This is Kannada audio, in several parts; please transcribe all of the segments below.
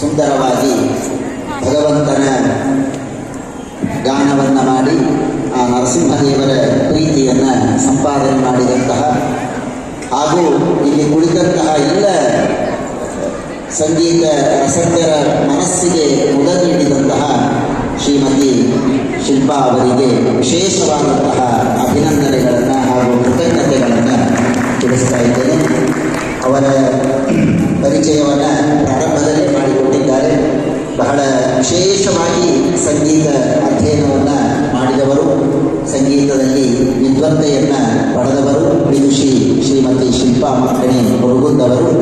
ಸುಂದರವಾಗಿ ಭಗವಂತನ ಗಾನವನ್ನು ಮಾಡಿ ಆ ನರಸಿಂಹದೇವರ ಪ್ರೀತಿಯನ್ನು ಸಂಪಾದನೆ ಮಾಡಿದಂತಹ ಹಾಗೂ ಇಲ್ಲಿ ಕುಳಿತಂತಹ ಎಲ್ಲ ಸಂಗೀತ ರಸಜ್ಞರ ಮನಸ್ಸಿಗೆ ಮುದ ನೀಡಿದಂತಹ ಶ್ರೀಮತಿ ಶಿಲ್ಪಾ ಅವರಿಗೆ ವಿಶೇಷವಾದಂತಹ ಅಭಿನಂದನೆಗಳನ್ನು ಹಾಗೂ ಕೃತಜ್ಞತೆಗಳನ್ನು ತಿಳಿಸ್ತಾ ಇದ್ದೇನೆ. ಅವರ ಪರಿಚಯವನ್ನು ಸಂಗೀತ ಅಧ್ಯಯನವನ್ನು ಮಾಡಿದವರು, ಸಂಗೀತದಲ್ಲಿ ವಿದ್ವತ್ತೆಯನ್ನು ಪಡೆದವರು ಶ್ರೀ ಶ್ರೀಮತಿ ಶಿಲ್ಪಾ ಮಕ್ಕಣಿ ಮುರುಗುಂದವರು.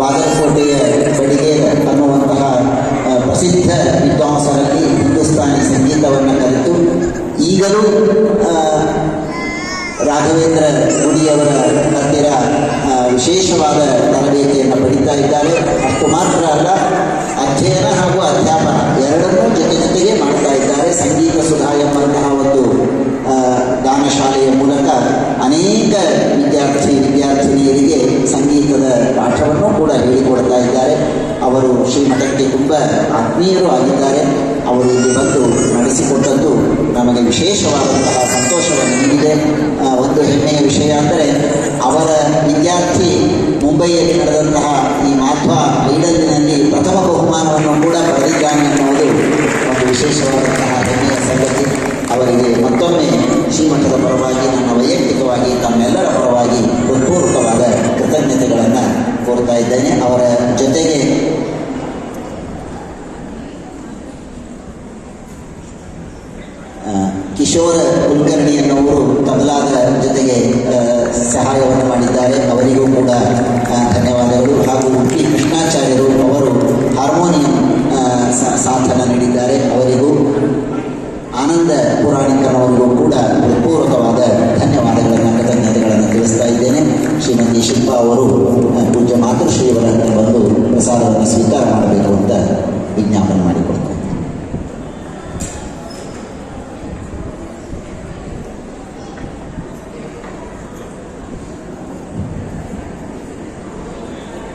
ಬಾಗಲಕೋಟೆಯ ಬಡಿಗೇರ ಅನ್ನುವಂತಹ ಪ್ರಸಿದ್ಧ ವಿದ್ವಾಂಸರಲ್ಲಿ ಹಿಂದೂಸ್ತಾನಿ ಸಂಗೀತವನ್ನು ಕಲಿತು, ಈಗಲೂ ರಾಘವೇಂದ್ರ ಗುಡಿಯವರ ಹತ್ತಿರ ವಿಶೇಷವಾದ ತರಬೇತಿಯನ್ನು ಪಡಿತಾ ಇದ್ದಾರೆ. ಅಷ್ಟು ಮಾತ್ರ ಅಲ್ಲ, ಅಧ್ಯಯನ ಹಾಗೂ ಅಧ್ಯಾಪನ ಎರಡನ್ನೂ ಜೊತೆಗೆ ಮಾಡ್ತಾ ಇದ್ದಾರೆ. ಸಂಗೀತ ಸುಧಾ ಎಂಬಂತಹ ಒಂದು ಆ, ಗಾನಶಾಲೆಯ ಮೂಲಕ ಅನೇಕ ವಿದ್ಯಾರ್ಥಿ ವಿದ್ಯಾರ್ಥಿನಿಯರಿಗೆ ಸಂಗೀತದ ಪಾಠವನ್ನು ಕೂಡ ಹೇಳಿಕೊಡ್ತಾ ಇದ್ದಾರೆ. ಅವರು ಶ್ರೀಮಠಕ್ಕೆ ತುಂಬ ಆತ್ಮೀಯರು ಆಗಿದ್ದಾರೆ. ಅವರು ಇಲ್ಲಿ ಬಂದು ನಡೆಸಿಕೊಟ್ಟದ್ದು ನಮಗೆ ವಿಶೇಷವಾದಂತಹ ಸಂತೋಷವನ್ನು ನೀಡಿದೆ. ಒಂದು ಹೆಮ್ಮೆಯ ವಿಷಯ ಅಂದರೆ ಅವರ ವಿದ್ಯಾರ್ಥಿ ಮುಂಬೈಯಲ್ಲಿ ನಡೆದಂತಹ ಈ ಮಾಧ್ವ ಐಡಲ್ನಲ್ಲಿ ಮತ್ತೊಮ್ಮೆ ಶ್ರೀಮಠದ ಪರವಾಗಿ ನನ್ನ ವೈಯಕ್ತಿಕವಾಗಿ, ತಮ್ಮೆಲ್ಲರ ಪರವಾಗಿ ಹೃತ್ಪೂರ್ವಕವಾದ ಕೃತಜ್ಞತೆಗಳನ್ನು ಕೋರ್ತಾ ಇದ್ದೇನೆ. ಅವರ ಜೊತೆಗೆ ಕಿಶೋರ ಕುಲಕರ್ಣಿ ಅನ್ನೋರು ತಬಲಾದ ಜೊತೆಗೆ ಸಹಾಯವನ್ನು ಮಾಡಿದ್ದಾರೆ. ಅವರಿಗೂ ಕೂಡ ಹೃತ್ಪೂರ್ವಕವಾದ ಧನ್ಯವಾದಗಳನ್ನು ಕೃತಜ್ಞತೆಗಳನ್ನು ತಿಳಿಸ್ತಾ ಇದ್ದೇನೆ. ಶ್ರೀಮತಿ ಶಿಲ್ಪಾ ಅವರು ಪೂಜ್ಯ ಮಾತೃಶ್ರೀಯವರ ಹತ್ರ ಬಂದು ಪ್ರಸಾದವನ್ನು ಸ್ವೀಕಾರ ಮಾಡಬೇಕು ಅಂತ ವಿಜ್ಞಾಪನೆ ಮಾಡಿಕೊಡ್ತಾರೆ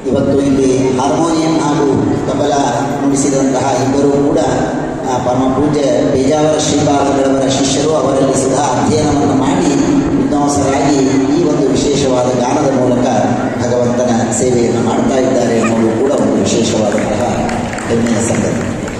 ಇವತ್ತು ಇಲ್ಲಿ ಹಾರ್ಮೋನಿಯಂ ಹಾಗೂ ತಬಲ ನುಡಿಸಿದಂತಹ ಇಬ್ಬರು ಕೂಡ ಪರಮ ಪೂಜ್ಯ ಬೇಜಾವರ ಶ್ರೀಪಾದಗಳವರ ಶಿಷ್ಯರು ಅವರಲ್ಲಿ ಸುಧಾ ಅಧ್ಯಯನವನ್ನು ಮಾಡಿ ವಿದ್ವಾಂಸರಾಗಿ ಈ ಒಂದು ವಿಶೇಷವಾದ ಗಾನದ ಮೂಲಕ ಭಗವಂತನ ಸೇವೆಯನ್ನು ಮಾಡ್ತಾ ಇದ್ದಾರೆ ಅನ್ನೋದು ಕೂಡ ಒಂದು ವಿಶೇಷವಾದಂತಹ ಹೆಮ್ಮೆಯ ಸಂಗತಿ.